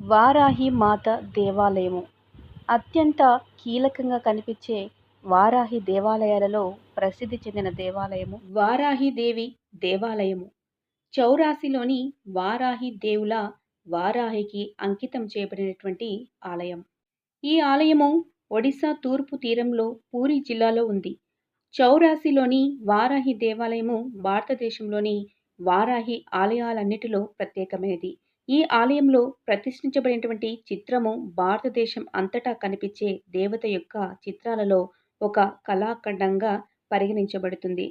వారాహి మాత దేవాలయము. అత్యంత కీలకంగా కనిపించే వారాహి దేవాలయాలలో ప్రసిద్ధి చెందిన దేవాలయము వారాహి దేవి దేవాలయము. చౌరాసిలోని వారాహి దేవుల వారాహికి అంకితం చేయబడినటువంటి ఆలయం. ఈ ఆలయము ఒడిశా తూర్పు తీరంలో పూరి జిల్లాలో ఉంది. చౌరాసిలోని వారాహి దేవాలయము భారతదేశంలోని వారాహి ఆలయాలన్నిటిలో ప్రత్యేకమైనది. ఈ ఆలయంలో ప్రతిష్ఠించబడినటువంటి చిత్రము భారతదేశం అంతటా కనిపించే దేవత యొక్క చిత్రాలలో ఒక కళాఖండంగా పరిగణించబడుతుంది.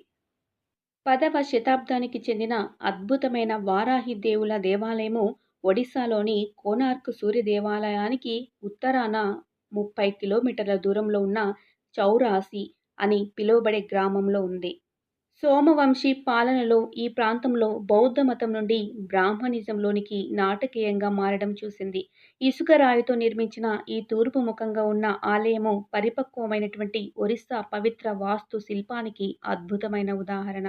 పదవ శతాబ్దానికి చెందిన అద్భుతమైన వారాహి దేవుల దేవాలయము ఒడిశాలోని కోనార్క్ సూర్య దేవాలయానికి ఉత్తరాన ముప్పై కిలోమీటర్ల దూరంలో ఉన్న చౌరాసి అని పిలువబడే గ్రామంలో ఉంది. సోమవంశీ పాలనలో ఈ ప్రాంతంలో బౌద్ధ మతం నుండి బ్రాహ్మణిజంలోనికి నాటకీయంగా మారడం చూసింది. ఇసుక రాయితో నిర్మించిన ఈ తూర్పు ముఖంగా ఉన్న ఆలయము పరిపక్వమైనటువంటి ఒరిస్సా పవిత్ర వాస్తు శిల్పానికి అద్భుతమైన ఉదాహరణ.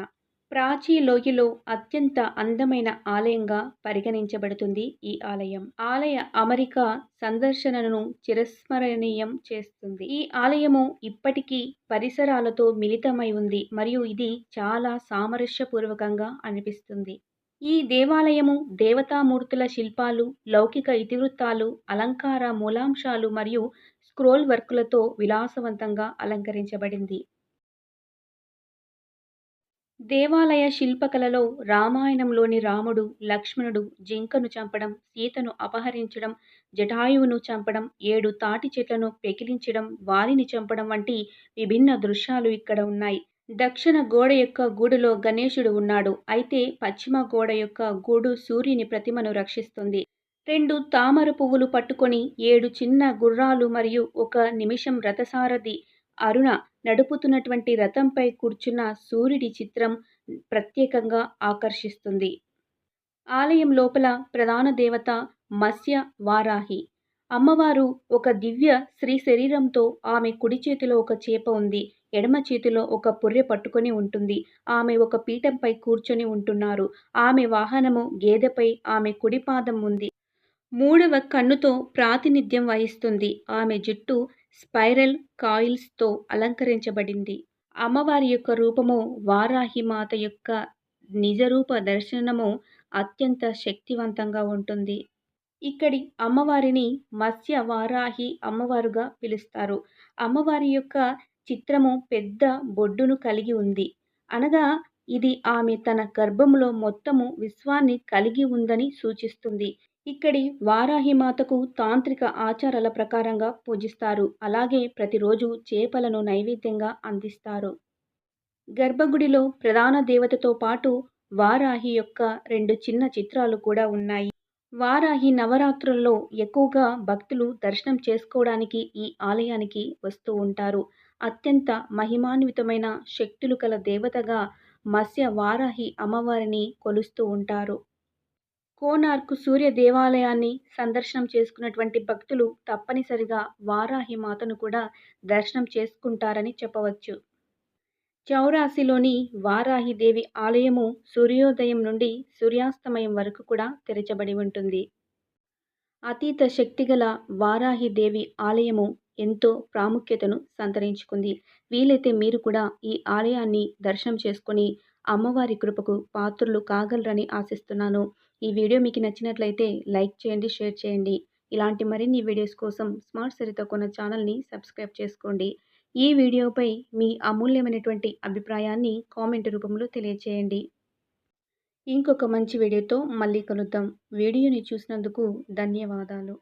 ప్రాచీ లోయలో అత్యంత అందమైన ఆలయంగా పరిగణించబడుతుంది ఈ ఆలయం. ఆలయ అమరిక సందర్శనను చిరస్మరణీయం చేస్తుంది. ఈ ఆలయము ఇప్పటికీ పరిసరాలతో మిళితమై ఉంది మరియు ఇది చాలా సామరస్యపూర్వకంగా అనిపిస్తుంది. ఈ దేవాలయము దేవతామూర్తుల శిల్పాలు లౌకిక ఇతివృత్తాలు అలంకార మూలాంశాలు మరియు స్క్రోల్ వర్కులతో విలాసవంతంగా అలంకరించబడింది. దేవాలయ శిల్పకళలో రామాయణంలోని రాముడు లక్ష్మణుడు జింకను చంపడం సీతను అపహరించడం జటాయువును చంపడం ఏడు తాటి చెట్లను పెకిలించడం వారిని చంపడం వంటి విభిన్న దృశ్యాలు ఇక్కడ ఉన్నాయి. దక్షిణ గోడ యొక్క గూడులో గణేశుడు ఉన్నాడు. అయితే పశ్చిమ గోడ యొక్క గూడు సూర్యుని ప్రతిమను రక్షిస్తుంది. రెండు తామర పువ్వులు పట్టుకొని ఏడు చిన్న గుర్రాలు మరియు ఒక నిమిషం రథసారథి అరుణ నడుపుతున్నటువంటి రథంపై కూర్చున్న సూర్యుడి చిత్రం ప్రత్యేకంగా ఆకర్షిస్తుంది. ఆలయం లోపల ప్రధాన దేవత మత్స్య వారాహి. అమ్మవారు ఒక దివ్య స్త్రీ శరీరంతో ఆమె కుడి చేతిలో ఒక చేప ఉంది. ఎడమ చేతిలో ఒక పుర్రె పట్టుకొని ఉంటుంది. ఆమె ఒక పీఠంపై కూర్చొని ఉంటున్నారు. ఆమె వాహనము గేదెపై ఆమె కుడి పాదం ఉంది. మూడవ కన్నుతో ప్రాతినిధ్యం వహిస్తుంది. ఆమె జుట్టు స్పైరల్ కాయిల్స్తో అలంకరించబడింది. అమ్మవారి యొక్క రూపము వారాహి మాత యొక్క నిజరూప దర్శనము అత్యంత శక్తివంతంగా ఉంటుంది. ఇక్కడి అమ్మవారిని మత్స్య వారాహి అమ్మవారుగా పిలుస్తారు. అమ్మవారి యొక్క చిత్రము పెద్ద బొడ్డును కలిగి ఉంది. అనగా ఇది ఆమె తన గర్భములో మొత్తము విశ్వాన్ని కలిగి ఉందని సూచిస్తుంది. ఇక్కడి వారాహి మాతకు తాంత్రిక ఆచారాల ప్రకారంగా పూజిస్తారు. అలాగే ప్రతిరోజు చేపలను నైవేద్యంగా అందిస్తారు. గర్భగుడిలో ప్రధాన దేవతతో పాటు వారాహి యొక్క రెండు చిన్న చిత్రాలు కూడా ఉన్నాయి. వారాహి నవరాత్రుల్లో ఎక్కువగా భక్తులు దర్శనం చేసుకోవడానికి ఈ ఆలయానికి వస్తూ ఉంటారు. అత్యంత మహిమాన్వితమైన శక్తులు కల దేవతగా మత్స్య వారాహి అమ్మవారిని కొలుస్తూ ఉంటారు. కోనార్క్ సూర్య దేవాలయాన్ని సందర్శనం చేసుకున్నటువంటి భక్తులు తప్పనిసరిగా వారాహి మాతను కూడా దర్శనం చేసుకుంటారని చెప్పవచ్చు. చౌరాసిలోని వారాహి దేవి ఆలయము సూర్యోదయం నుండి సూర్యాస్తమయం వరకు కూడా తెరచబడి ఉంటుంది. అతీత శక్తిగల వారాహి దేవి ఆలయము ఎంతో ప్రాముఖ్యతను సంతరించుకుంది. వీలైతే మీరు కూడా ఈ ఆలయాన్ని దర్శనం చేసుకొని అమ్మవారి కృపకు పాత్రులు కాగలరని ఆశిస్తున్నాను. ఈ వీడియో మీకు నచ్చినట్లయితే లైక్ చేయండి షేర్ చేయండి. ఇలాంటి మరిన్ని వీడియోస్ కోసం స్మార్ట్ సరితో కొన్న ఛానల్ని సబ్స్క్రైబ్ చేసుకోండి. ఈ వీడియోపై మీ అమూల్యమైనటువంటి అభిప్రాయాన్ని కామెంట్ రూపంలో తెలియచేయండి. ఇంకొక మంచి వీడియోతో మళ్ళీ కలుద్దాం. వీడియోని చూసినందుకు ధన్యవాదాలు.